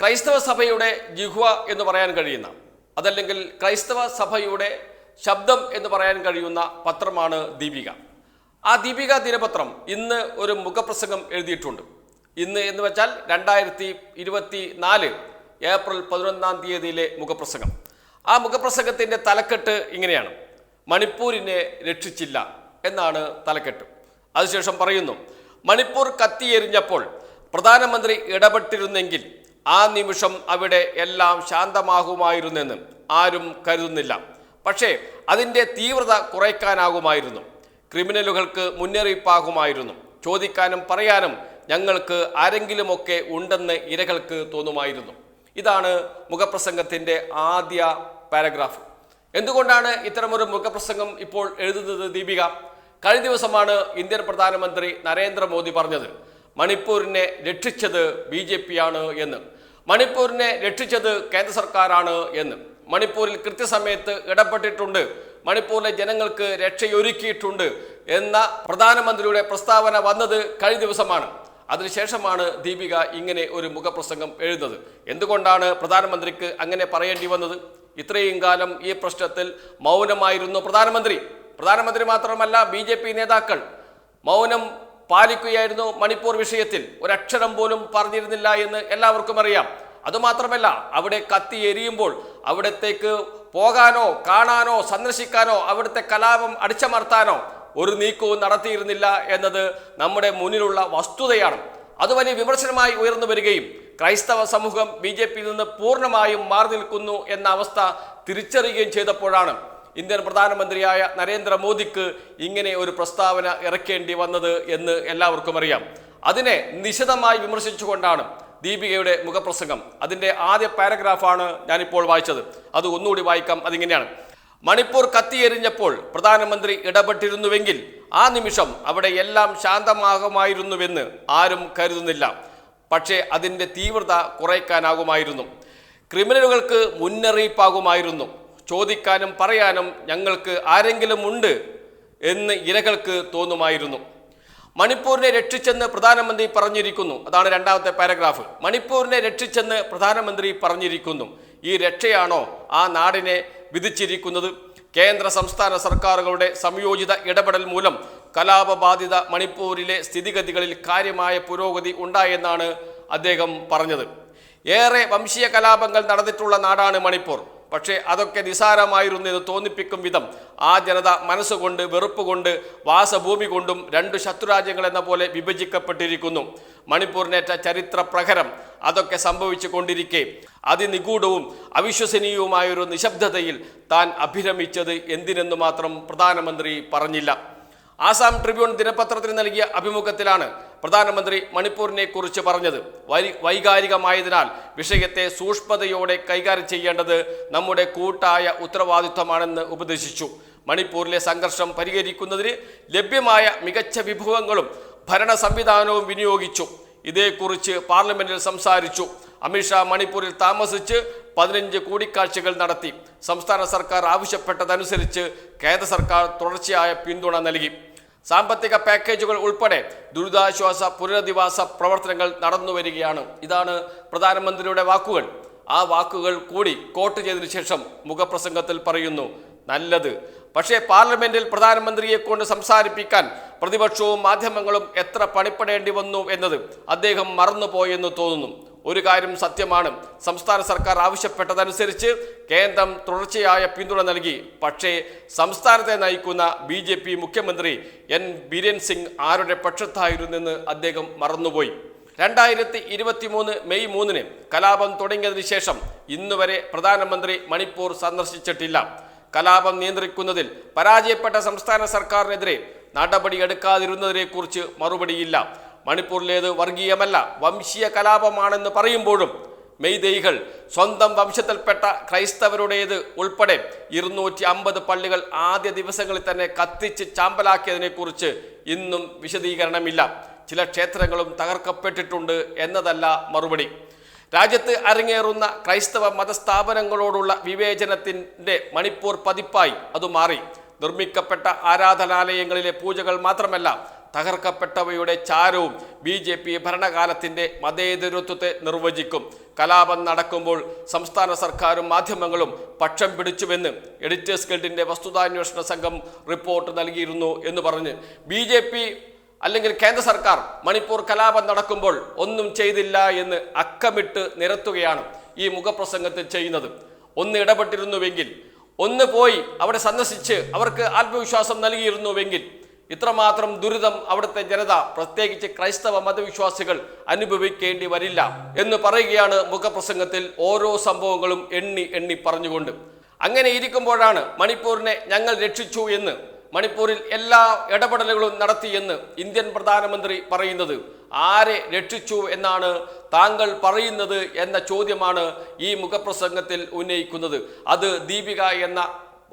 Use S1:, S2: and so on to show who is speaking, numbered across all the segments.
S1: ക്രൈസ്തവ സഭയുടെ ജിഹ്വ എന്ന് പറയാൻ കഴിയുന്ന അതല്ലെങ്കിൽ ക്രൈസ്തവ സഭയുടെ ശബ്ദം എന്ന് പറയാൻ കഴിയുന്ന പത്രമാണ് ദീപിക. ആ ദീപിക ദിനപത്രം ഇന്ന് ഒരു മുഖപ്രസംഗം എഴുതിയിട്ടുണ്ട്. ഇന്ന് എന്ന് വെച്ചാൽ രണ്ടായിരത്തി ഇരുപത്തി നാല് ഏപ്രിൽ പതിനൊന്നാം തീയതിയിലെ മുഖപ്രസംഗം. ആ മുഖപ്രസംഗത്തിന്റെ തലക്കെട്ട് ഇങ്ങനെയാണ്. മണിപ്പൂരിനെ രക്ഷിച്ചില്ല എന്നാണ് തലക്കെട്ട്. അതിനുശേഷം പറയുന്നു മണിപ്പൂർ കത്തിയെരിഞ്ഞപ്പോൾ പ്രധാനമന്ത്രി ഇടപെട്ടിരുന്നെങ്കിൽ ആ നിമിഷം അവിടെ എല്ലാം ശാന്തമാകുമായിരുന്നെന്ന് ആരും കരുതുന്നില്ല. പക്ഷേ അതിന്റെ തീവ്രത കുറയ്ക്കാനാകുമായിരുന്നു. ക്രിമിനലുകൾക്ക് മുന്നറിയിപ്പാകുമായിരുന്നു. ചോദിക്കാനും പറയാനും ഞങ്ങൾക്ക് ആരെങ്കിലുമൊക്കെ ഉണ്ടെന്ന് ഇരകൾക്ക് തോന്നുമായിരുന്നു. ഇതാണ് മുഖപ്രസംഗത്തിന്റെ ആദ്യ പാരഗ്രാഫ്. എന്തുകൊണ്ടാണ് ഇത്തരമൊരു മുഖപ്രസംഗം ഇപ്പോൾ എഴുതുന്നത് ദീപിക? കഴിഞ്ഞ ദിവസമാണ് ഇന്ത്യൻ പ്രധാനമന്ത്രി നരേന്ദ്രമോദി പറഞ്ഞത് മണിപ്പൂരിനെ രക്ഷിച്ചത് ബി ജെ പിയാണ് എന്ന്. മണിപ്പൂരിനെ രക്ഷിച്ചത് കേന്ദ്ര സർക്കാരാണ് എന്ന്. മണിപ്പൂരിൽ കൃത്യസമയത്ത് ഇടപെട്ടിട്ടുണ്ട്. മണിപ്പൂരിലെ ജനങ്ങൾക്ക് രക്ഷയൊരുക്കിയിട്ടുണ്ട് എന്ന പ്രധാനമന്ത്രിയുടെ പ്രസ്താവന വന്നത് കഴിഞ്ഞ ദിവസമാണ്. അതിനുശേഷമാണ് ദീപിക ഇങ്ങനെ ഒരു മുഖപ്രസംഗം എഴുതുന്നത്. എന്തുകൊണ്ടാണ് പ്രധാനമന്ത്രിക്ക് അങ്ങനെ പറയേണ്ടി വന്നത്? ഇത്രയും കാലം ഈ പ്രശ്നത്തിൽ മൗനമായിരുന്നു പ്രധാനമന്ത്രി. പ്രധാനമന്ത്രി മാത്രമല്ല ബി നേതാക്കൾ. മൗനം പാലിക്കുകയായിരുന്നു മണിപ്പൂർ വിഷയത്തിൽ. ഒരക്ഷരം പോലും പറഞ്ഞിരുന്നില്ല എന്ന് എല്ലാവർക്കും അറിയാം. അതുമാത്രമല്ല അവിടെ കത്തി എരിയുമ്പോൾ അവിടത്തേക്ക് പോകാനോ കാണാനോ സന്ദർശിക്കാനോ അവിടുത്തെ കലാപം അടിച്ചമർത്താനോ ഒരു നീക്കവും നടത്തിയിരുന്നില്ല എന്നത് നമ്മുടെ മുന്നിലുള്ള വസ്തുതയാണ്. അത് വലിയ വിമർശനമായി ഉയർന്നു വരികയും ക്രൈസ്തവ സമൂഹം ബി ജെ പിയിൽ നിന്ന് പൂർണമായും മാറി നിൽക്കുന്നു എന്ന അവസ്ഥ തിരിച്ചറിയുകയും ചെയ്തപ്പോഴാണ് ഇന്ത്യൻ പ്രധാനമന്ത്രിയായ നരേന്ദ്രമോദിക്ക് ഇങ്ങനെ ഒരു പ്രസ്താവന ഇറക്കേണ്ടി വന്നത് എന്ന് എല്ലാവർക്കും അറിയാം. അതിനെ നിശിതമായി വിമർശിച്ചുകൊണ്ടാണ് ദീപികയുടെ മുഖപ്രസംഗം. അതിന്റെ ആദ്യ പാരഗ്രാഫാണ് ഞാനിപ്പോൾ വായിച്ചത്. അത് ഒന്നുകൂടി വായിക്കാം. അതിങ്ങനെയാണ്. മണിപ്പൂർ കത്തിയെരിഞ്ഞപ്പോൾ പ്രധാനമന്ത്രി ഇടപെട്ടിരുന്നുവെങ്കിൽ ആ നിമിഷം അവിടെ എല്ലാം ശാന്തമാകുമായിരുന്നുവെന്ന് ആരും കരുതുന്നില്ല. പക്ഷേ അതിന്റെ തീവ്രത കുറയ്ക്കാനാകുമായിരുന്നു. ക്രിമിനലുകൾക്ക് മുന്നറിയിപ്പാകുമായിരുന്നു. ചോദിക്കാനും പറയാനും ഞങ്ങൾക്ക് ആരെങ്കിലും ഉണ്ട് എന്ന് ഇരകൾക്ക് തോന്നുമായിരുന്നു. മണിപ്പൂരിനെ രക്ഷിച്ചെന്ന് പ്രധാനമന്ത്രി പറഞ്ഞിരിക്കുന്നു. അതാണ് രണ്ടാമത്തെ പാരഗ്രാഫ്. മണിപ്പൂരിനെ രക്ഷിച്ചെന്ന് പ്രധാനമന്ത്രി പറഞ്ഞിരിക്കുന്നു. ഈ രക്ഷയാണോ ആ നാടിനെ വിധിച്ചിരിക്കുന്നത്? കേന്ദ്ര സംസ്ഥാന സർക്കാരുകളുടെ സംയോജിത ഇടപെടൽ മൂലം കലാപബാധിത മണിപ്പൂരിലെ സ്ഥിതിഗതികളിൽ കാര്യമായ പുരോഗതി ഉണ്ടായെന്നാണ് അദ്ദേഹം പറഞ്ഞത്. ഏറെ വംശീയ കലാപങ്ങൾ നടന്നിട്ടുള്ള നാടാണ് മണിപ്പൂർ. പക്ഷേ അതൊക്കെ നിസാരമായിരുന്നു എന്ന് തോന്നിപ്പിക്കും വിധം. ആ ജനത മനസ്സുകൊണ്ട് വെറുപ്പ് കൊണ്ട് വാസഭൂമി കൊണ്ടും രണ്ട് ശത്രുരാജ്യങ്ങൾ എന്ന പോലെ വിഭജിക്കപ്പെട്ടിരിക്കുന്നു. മണിപ്പൂരിനേറ്റ ചരിത്ര പ്രഹരം അതൊക്കെ സംഭവിച്ചു കൊണ്ടിരിക്കെ. അതിനിഗൂഢവും അവിശ്വസനീയവുമായൊരു നിശബ്ദതയിൽ താൻ അഭിരമിച്ചത് എന്തിനെന്ന് മാത്രം പ്രധാനമന്ത്രി പറഞ്ഞില്ല. ആസാം ട്രിബ്യൂൺ ദിനപത്രത്തിന് നൽകിയ അഭിമുഖത്തിലാണ് പ്രധാനമന്ത്രി മണിപ്പൂരിനെ കുറിച്ച് പറഞ്ഞത് വൈകാരികമായതിനാൽ വിഷയത്തെ സൂക്ഷ്മതയോടെ കൈകാര്യം ചെയ്യേണ്ടത് നമ്മുടെ കൂട്ടായ ഉത്തരവാദിത്വമാണെന്ന് ഉപദേശിച്ചു. മണിപ്പൂരിലെ സംഘർഷം പരിഹരിക്കുന്നതിന് ലഭ്യമായ മികച്ച വിഭവങ്ങളും ഭരണ സംവിധാനവും വിനിയോഗിച്ചു. ഇതേക്കുറിച്ച് പാർലമെന്റിൽ സംസാരിച്ചു. അമിത്ഷാ മണിപ്പൂരിൽ താമസിച്ച് പതിനഞ്ച് കൂടിക്കാഴ്ചകൾ നടത്തി. സംസ്ഥാന സർക്കാർ ആവശ്യപ്പെട്ടതനുസരിച്ച് കേന്ദ്ര സർക്കാർ തുടർച്ചയായ പിന്തുണ നൽകി. സാമ്പത്തിക പാക്കേജുകൾ ഉൾപ്പെടെ ദുരിതാശ്വാസ പുനരധിവാസ പ്രവർത്തനങ്ങൾ നടന്നു വരികയാണ്. ഇതാണ് പ്രധാനമന്ത്രിയുടെ വാക്കുകൾ. ആ വാക്കുകൾ കൂടി കോട്ട് ചെയ്തതിനു ശേഷം മുഖപ്രസംഗത്തിൽ പറയുന്നു നല്ലത്. പക്ഷേ പാർലമെന്റിൽ പ്രധാനമന്ത്രിയെ കൊണ്ട് സംസാരിപ്പിക്കാൻ പ്രതിപക്ഷവും മാധ്യമങ്ങളും എത്ര പണിപ്പെടേണ്ടി വന്നു എന്നത് അദ്ദേഹം മറന്നുപോയെന്ന് തോന്നുന്നു. ഒരു കാര്യം സത്യമാണ്. സംസ്ഥാന സർക്കാർ ആവശ്യപ്പെട്ടതനുസരിച്ച് കേന്ദ്രം തുടർച്ചയായ പിന്തുണ നൽകി. പക്ഷേ സംസ്ഥാനത്തെ നയിക്കുന്ന ബി ജെ പി മുഖ്യമന്ത്രി എൻ ബീരൻ സിംഗ് ആരുടെ പക്ഷത്തായിരുന്നെന്ന് അദ്ദേഹം മറന്നുപോയി. രണ്ടായിരത്തി ഇരുപത്തി മൂന്ന് മെയ് മൂന്നിന് കലാപം തുടങ്ങിയതിനു ശേഷം ഇന്നുവരെ പ്രധാനമന്ത്രി മണിപ്പൂർ സന്ദർശിച്ചിട്ടില്ല. കലാപം നിയന്ത്രിക്കുന്നതിൽ പരാജയപ്പെട്ട സംസ്ഥാന സർക്കാരിനെതിരെ നടപടിയെടുക്കാതിരുന്നതിനെക്കുറിച്ച് മറുപടിയില്ല. മണിപ്പൂരിലേത് വർഗീയമല്ല വംശീയ കലാപമാണെന്ന് പറയുമ്പോഴും മെയ്തൈകൾ സ്വന്തം വംശത്തിൽപ്പെട്ട ക്രൈസ്തവരുടേത് ഉൾപ്പെടെ ഇരുന്നൂറ്റി അമ്പത് പള്ളികൾ ആദ്യ ദിവസങ്ങളിൽ തന്നെ കത്തിച്ച് ചാമ്പലാക്കിയതിനെക്കുറിച്ച് ഇന്നും വിശദീകരണമില്ല. ചില ക്ഷേത്രങ്ങളും തകർക്കപ്പെട്ടിട്ടുണ്ട് എന്നതല്ല മറുപടി. രാജ്യത്ത് അരങ്ങേറുന്ന ക്രൈസ്തവ മതസ്ഥാപനങ്ങളോടുള്ള വിവേചനത്തിന്റെ മണിപ്പൂർ പതിപ്പായി. അത് മാറി. നിർമ്മിക്കപ്പെട്ട ആരാധനാലയങ്ങളിലെ പൂജകൾ മാത്രമല്ല തകർക്കപ്പെട്ടവയുടെ ചാരവും ബി ജെ പി ഭരണകാലത്തിന്റെ മതേതരത്വത്തെ നിർവചിക്കും. കലാപം നടക്കുമ്പോൾ സംസ്ഥാന സർക്കാരും മാധ്യമങ്ങളും പക്ഷം പിടിച്ചുവെന്ന് എഡിറ്റേഴ്സ് ഗിൽഡിന്റെ വസ്തുതാന്വേഷണ സംഘം റിപ്പോർട്ട് നൽകിയിരുന്നു എന്ന് പറഞ്ഞ് ബി ജെ പി അല്ലെങ്കിൽ കേന്ദ്ര സർക്കാർ മണിപ്പൂർ കലാപം നടക്കുമ്പോൾ ഒന്നും ചെയ്തില്ല എന്ന് അക്കമിട്ട് നിരത്തുകയാണ് ഈ മുഖപ്രസംഗത്തിൽ ചെയ്യുന്നത്. ഒന്ന് ഇടപെട്ടിരുന്നുവെങ്കിൽ ഒന്ന് പോയി അവിടെ സന്ദർശിച്ച് അവർക്ക് ആത്മവിശ്വാസം നൽകിയിരുന്നുവെങ്കിൽ ഇത്രമാത്രം ദുരിതം അവിടുത്തെ ജനത പ്രത്യേകിച്ച് ക്രൈസ്തവ മതവിശ്വാസികൾ അനുഭവിക്കേണ്ടി വരില്ല എന്ന് പറയുകയാണ് മുഖപ്രസംഗത്തിൽ ഓരോ സംഭവങ്ങളും എണ്ണി എണ്ണി പറഞ്ഞുകൊണ്ട്. അങ്ങനെ ഇരിക്കുമ്പോഴാണ് മണിപ്പൂരിനെ ഞങ്ങൾ രക്ഷിച്ചു എന്ന് മണിപ്പൂരിൽ എല്ലാ ഇടപെടലുകളും നടത്തിയെന്ന് ഇന്ത്യൻ പ്രധാനമന്ത്രി പറയുന്നത്. ആരെ രക്ഷിച്ചു എന്നാണ് താങ്കൾ പറയുന്നത് എന്ന ചോദ്യമാണ് ഈ മുഖപ്രസംഗത്തിൽ ഉന്നയിക്കുന്നത്. അത് ദീപിക എന്ന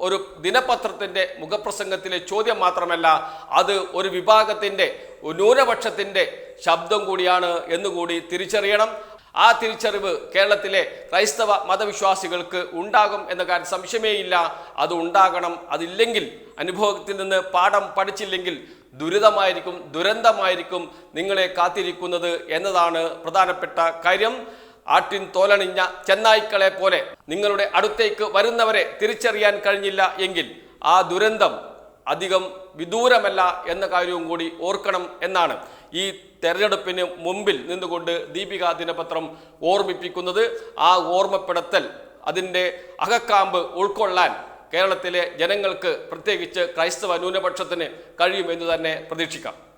S1: ഒരു ദിനപത്രത്തിന്റെ മുഖപ്രസംഗത്തിലെ ചോദ്യം മാത്രമല്ല അത് ഒരു വിഭാഗത്തിന്റെ ന്യൂനപക്ഷത്തിന്റെ ശബ്ദം കൂടിയാണ് എന്നുകൂടി തിരിച്ചറിയണം. ആ തിരിച്ചറിവ് കേരളത്തിലെ ക്രൈസ്തവ മതവിശ്വാസികൾക്ക് ഉണ്ടാകും എന്ന കാര്യം സംശയമേയില്ല. അത് ഉണ്ടാകണം. അതില്ലെങ്കിൽ അനുഭവത്തിൽ നിന്ന് പാഠം പഠിച്ചില്ലെങ്കിൽ ദുരിതമായിരിക്കും ദുരന്തമായിരിക്കും നിങ്ങളെ കാത്തിരിക്കുന്നത് എന്നതാണ് പ്രധാനപ്പെട്ട കാര്യം. ആട്ടിൻ തോലണിഞ്ഞ ചെന്നായ്ക്കളെ പോലെ നിങ്ങളുടെ അടുത്തേക്ക് വരുന്നവരെ തിരിച്ചറിയാൻ കഴിഞ്ഞില്ല എങ്കിൽ ആ ദുരന്തം അധികം വിദൂരമല്ല എന്ന കാര്യവും കൂടി ഓർക്കണം എന്നാണ് ഈ തെരഞ്ഞെടുപ്പിന് മുമ്പിൽ നിന്നുകൊണ്ട് ദീപിക ദിനപത്രം ഓർമ്മിപ്പിക്കുന്നത്. ആ ഓർമ്മപ്പെടുത്തൽ അതിന്റെ അകക്കാമ്പ് ഉൾക്കൊള്ളാൻ കേരളത്തിലെ ജനങ്ങൾക്ക് പ്രത്യേകിച്ച് ക്രൈസ്തവ ന്യൂനപക്ഷത്തിന് കഴിയുമെന്ന് തന്നെ പ്രതീക്ഷിക്കാം.